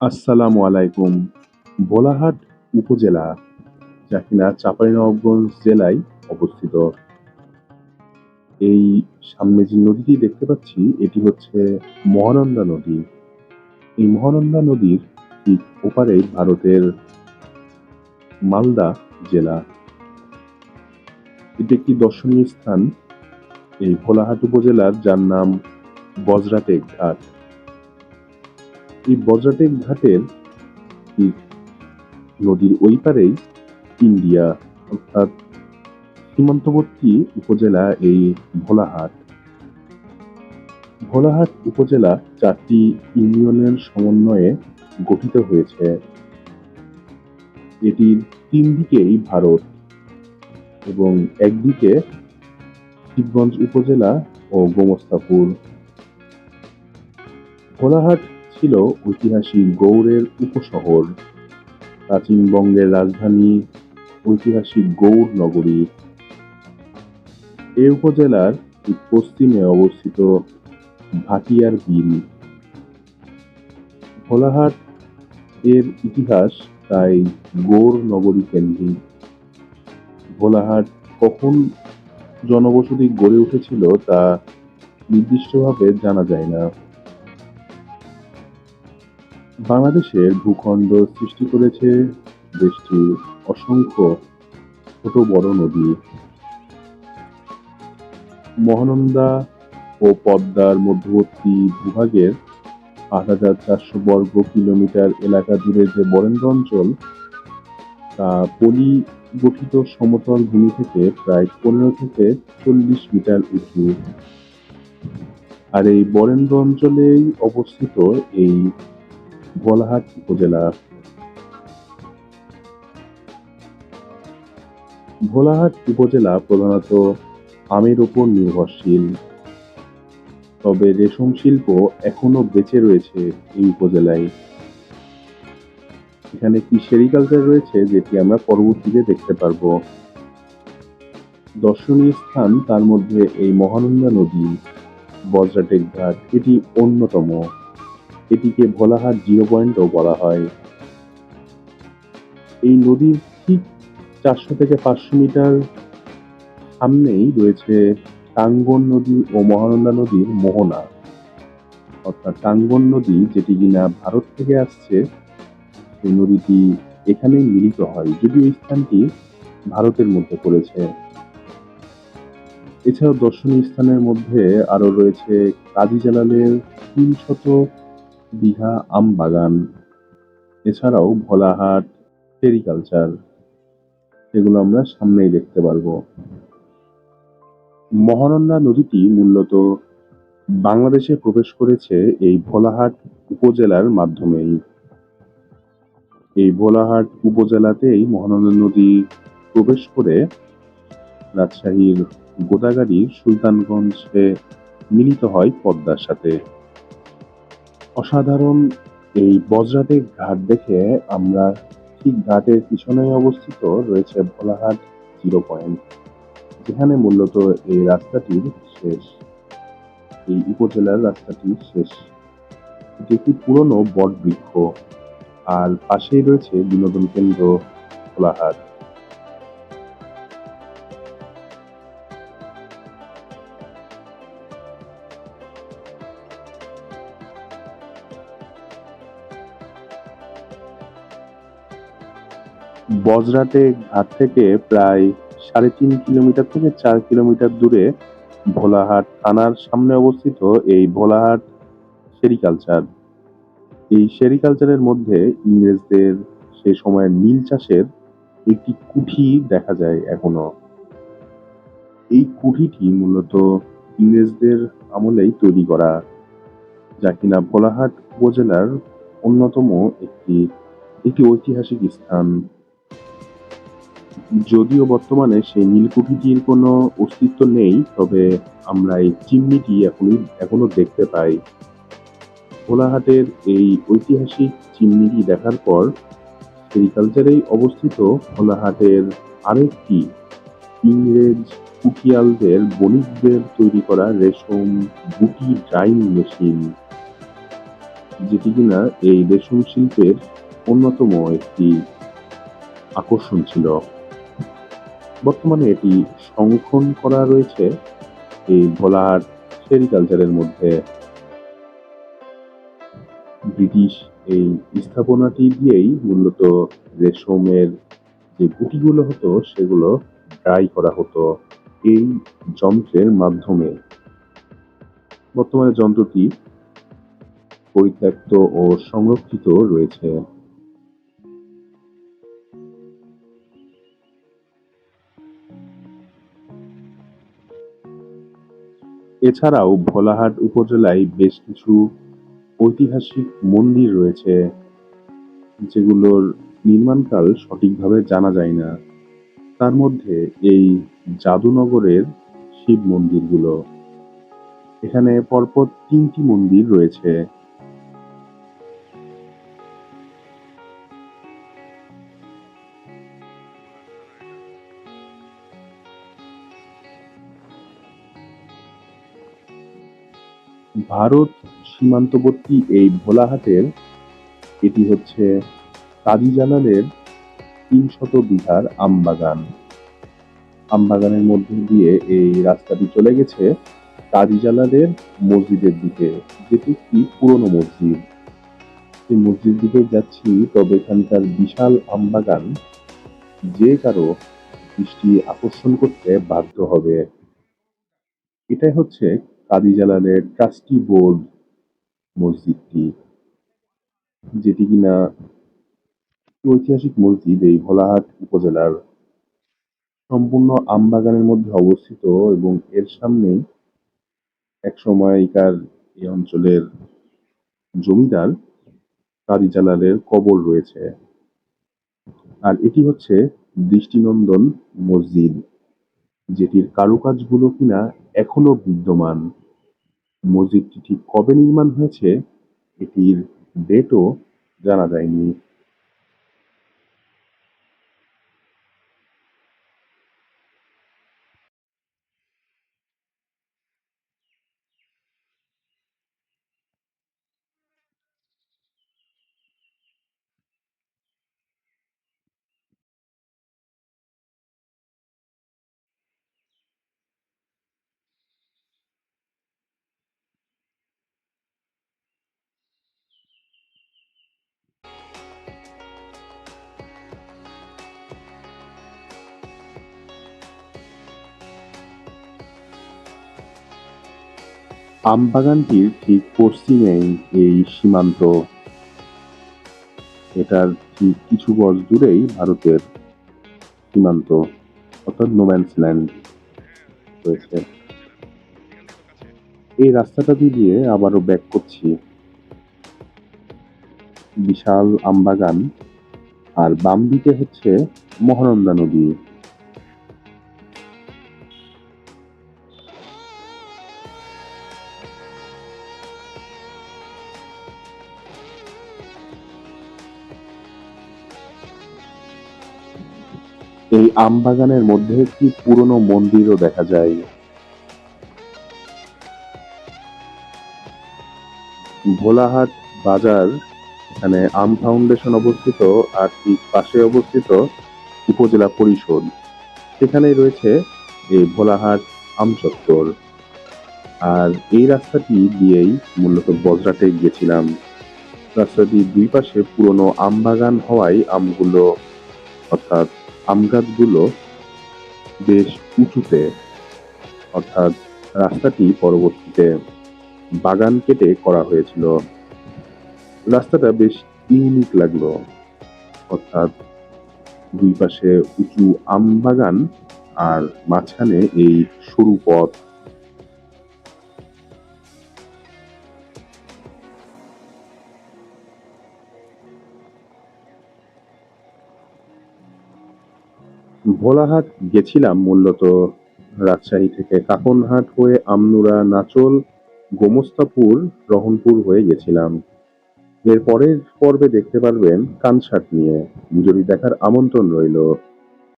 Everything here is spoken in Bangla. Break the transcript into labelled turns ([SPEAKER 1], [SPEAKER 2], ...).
[SPEAKER 1] আসসালামু আলাইকুম। ভোলাহাট উপজেলা, যা কিনা চাঁপাইনবাবগঞ্জ জেলায় অবস্থিত। এই সামনে যে নদীটি দেখতে পাচ্ছি এটি হচ্ছে মহানন্দা নদী। এই মহানন্দা নদীর ঠিক ওপারেই ভারতের মালদা জেলা। এটি একটি দর্শনীয় স্থান এই ভোলাহাট উপজেলার যার নাম বজরাটেক ঘাট। এই বজ্রাটেক ঘাটের নদীর ওই পারেই ইন্ডিয়া, অর্থাৎ সীমান্তবর্তী উপজেলা এই ভোলাহাট। ভোলাহাট উপজেলা চারটি ইউনিয়নের সমন্বয়ে গঠিত হয়েছে। এটির তিন দিকেই ভারত এবং একদিকে শিবগঞ্জ উপজেলা ও গোমস্তাপুর। ভোলাহাট ছিল ঐতিহাসিক গৌড়ের উপশহর। প্রাচীন বঙ্গের রাজধানী ঐতিহাসিক গৌড় নগরী। এ উপজেলার পশ্চিমে অবস্থিত ভাটিয়ার বিল। ভোলাহাট এর ইতিহাস তাই গৌড় নগরী কেন্দ্রিক। ভোলাহাট কখন জনবসতি গড়ে উঠেছিল তা নির্দিষ্টভাবে জানা যায় না। বাংলাদেশের ভূখণ্ড সৃষ্টি করেছে দেশটির অসংখ্য ছোট বড় নদী। মহানন্দা ও পদ্মার মধ্যবর্তী ভূভাগের আট হাজার চারশো বর্গ কিলোমিটার এলাকা জুড়ে যে বরেন্দ্র অঞ্চল, তা পলি গঠিত সমতল ভূমি থেকে প্রায় পনেরো থেকে চল্লিশ মিটার উঁচু। আর এই বরেন্দ্র অঞ্চলেই অবস্থিত এই ভোলাহাট উপজেলা। ভোলাহাট উপজেলা প্রধানত আমের উপর নির্ভরশীল। তবে রেশম শিল্প এখনও বেঁচে রয়েছে এই উপজেলায়। এখানে কি সেরিকালচার রয়েছে যেটি আমরা পরবর্তীতে দেখতে পারব। দর্শনীয় স্থান তার মধ্যে এই মহানন্দা নদী, বজ্রাটেক ঘাট, এটি অন্যতম। এটিকে ভোলাহাট জিরো পয়েন্টও বলা হয়। এই নদীর ঠিক চারশো থেকে পাঁচশো মিটার সামনেই রয়েছে টাঙ্গন নদী ও মহানন্দা নদীর মোহনা। অর্থাৎ টাঙ্গন নদী যেটি কিনা ভারত থেকে আসছে, সেই নদীটি এখানেই মিলিত হয়, যদিও এই স্থানটি ভারতের মধ্যে পড়েছে। এছাড়াও দর্শনীয় স্থানের মধ্যে আরও রয়েছে কাজী জালালের তিনশত বিঘা আম বাগান, এছাড়াও ভোলাহাট সেরিকালচার এগুলো আমরা সামনেই দেখতে পারব। মহানন্দা নদীটি মূলত বাংলাদেশে প্রবেশ করেছে এই ভোলাহাট উপজেলার মাধ্যমেই। এই ভোলাহাট উপজেলাতেই মহানন্দা নদী প্রবেশ করে রাজশাহীর গোদাগাড়ি সুলতানগঞ্জে মিলিত হয় পদ্মার সাথে। অসাধারণ এই বজ্রাতে ঘাট দেখে আমরা ঠিক ঘাটের পিছনেই অবস্থিত রয়েছে ভোলাহাট জিরো পয়েন্ট, যেখানে মূলত এই রাস্তাটির শেষ, এই উপজেলার রাস্তাটি শেষ। এটি একটি পুরনো বট বৃক্ষ আর পাশেই রয়েছে বিনোদন কেন্দ্র ভোলাহাট বজরাটে ঘাট থেকে প্রায় সাড়ে তিন কিলোমিটার থেকে চার কিলোমিটার দূরে ভোলাহাট থানার সামনে অবস্থিত এই ভোলাহাট সেরিকালচার। এই সেরিকালচারের মধ্যে ইংরেজদের সে সময়ের নীল চাষের একটি কুঠি দেখা যায় এখনও। এই কুঠিটি মূলত ইংরেজদের আমলেই তৈরি করা, যা কিনা ভোলাহাট উপজেলার অন্যতম একটি একটি ঐতিহাসিক স্থান। যদিও বর্তমানে সেই নীলকুঠিটির কোনো অস্তিত্ব নেই, তবে আমরা এই চিমনিটি এখনই এখনও দেখতে পাই। ভোলাহাটের এই ঐতিহাসিক চিমনিটি দেখার পর সেরিকালচারেই অবস্থিত ভোলাহাটের আরেকটি ইংরেজ কুকিয়ালদের বণিকদের তৈরি করা রেশম বুটি ড্রাইং মেশিন, যেটি কিনা এই রেশম শিল্পের অন্যতম একটি আকর্ষণ ছিল। বর্তমানে এটি সংরক্ষণ করা রয়েছে এই ভোলাহাট সেরিকালচারের মধ্যে। ব্রিটিশ এই স্থাপনাটি দিয়েই মূলত রেশমের যে গুটিগুলো হতো, সেগুলো ড্রাই করা হতো এই যন্ত্রের মাধ্যমে। বর্তমানে যন্ত্রটি পরিত্যক্ত ও সংরক্ষিত রয়েছে। এছাড়াও ভোলাহাট উপজেলায় বেশ কিছু ঐতিহাসিক মন্দির রয়েছে, যেগুলোর নির্মাণকাল সঠিকভাবে জানা যায় না। তার মধ্যে এই জাদুনগরের শিব মন্দিরগুলো। এখানে পরপর তিনটি মন্দির রয়েছে। ভারত সীমান্তবর্তী এই ভোলাহাটের, এটি হচ্ছে কাজী জালালের তিনশত বিঘার আমবাগান। আমবাগানের মধ্যে দিয়ে এই রাস্তাটি চলে গেছে কাজী জালালের মসজিদের দিকে, যেটি একটি পুরনো মসজিদ। সেই মসজিদ দিকে যাচ্ছি, তবে এখানকার বিশাল আমবাগান যে কারও দৃষ্টি আকর্ষণ করতে বাধ্য হবে। এটাই হচ্ছে কাজী জালালের ট্রাস্টি বোর্ড মসজিদটি, যেটি কিনা ঐতিহাসিক মসজিদ এই ভোলাহাট উপজেলার সম্পূর্ণ আমবাগানের মধ্যে অবস্থিত এবং এর সামনেই সময়কার এই অঞ্চলের জমিদার কাদি জালালের কবর রয়েছে। আর এটি হচ্ছে দৃষ্টিনন্দন মসজিদ। যেটির কারুকাজগুলো কিনা এখনও বিদ্যমান। মসজিদটি ঠিক কবে নির্মাণ হয়েছে এটির ডেটও জানা যায়নি। আমবাগানটির ঠিক পশ্চিমেই এই সীমান্ত। এটার ঠিক কিছু গজ দূরেই ভারতের সীমান্ত, অর্থাৎ নোম্যান্স ল্যান্ড রয়েছে। এই রাস্তাটা দিয়ে আবারও ব্যাক করছি। বিশাল আমবাগান, আর বাম দিকে হচ্ছে মহানন্দা নদী। আমবাগানের মধ্যে একটি পুরনো মন্দিরও দেখা যায়। ভোলাহাট বাজার, এখানে আম ফাউন্ডেশন অবস্থিত আর ঠিক পাশে অবস্থিত উপজেলা পরিষদ। সেখানেই রয়েছে এই ভোলাহাট আম চত্বর। আর এই রাস্তাটি দিয়েই মূলত বজরাটে গেছিলাম রাস্তাটির দুই পাশে পুরনো আম বাগান হওয়ায় আমগুলো অর্থাৎ আম গাছগুলো বেশ উঁচুতে, অর্থাৎ রাস্তাটি পরবর্তীতে বাগান কেটে করা হয়েছিল। রাস্তাটা বেশ ইউনিক লাগল, অর্থাৎ দুই পাশে উঁচু আম বাগান আর মাঝখানে এই সরু পথ ভোলাহাট গেছিলাম মূলত রাজশাহী থেকে। কাকনহাট হয়ে আমনুরা, নাচল, গোমস্তাপুর, রহনপুর হয়ে গেছিলাম। এর পরের পর্বে দেখতে পারবেন কানসাট নিয়ে। যদি দেখার আমন্ত্রণ রইল।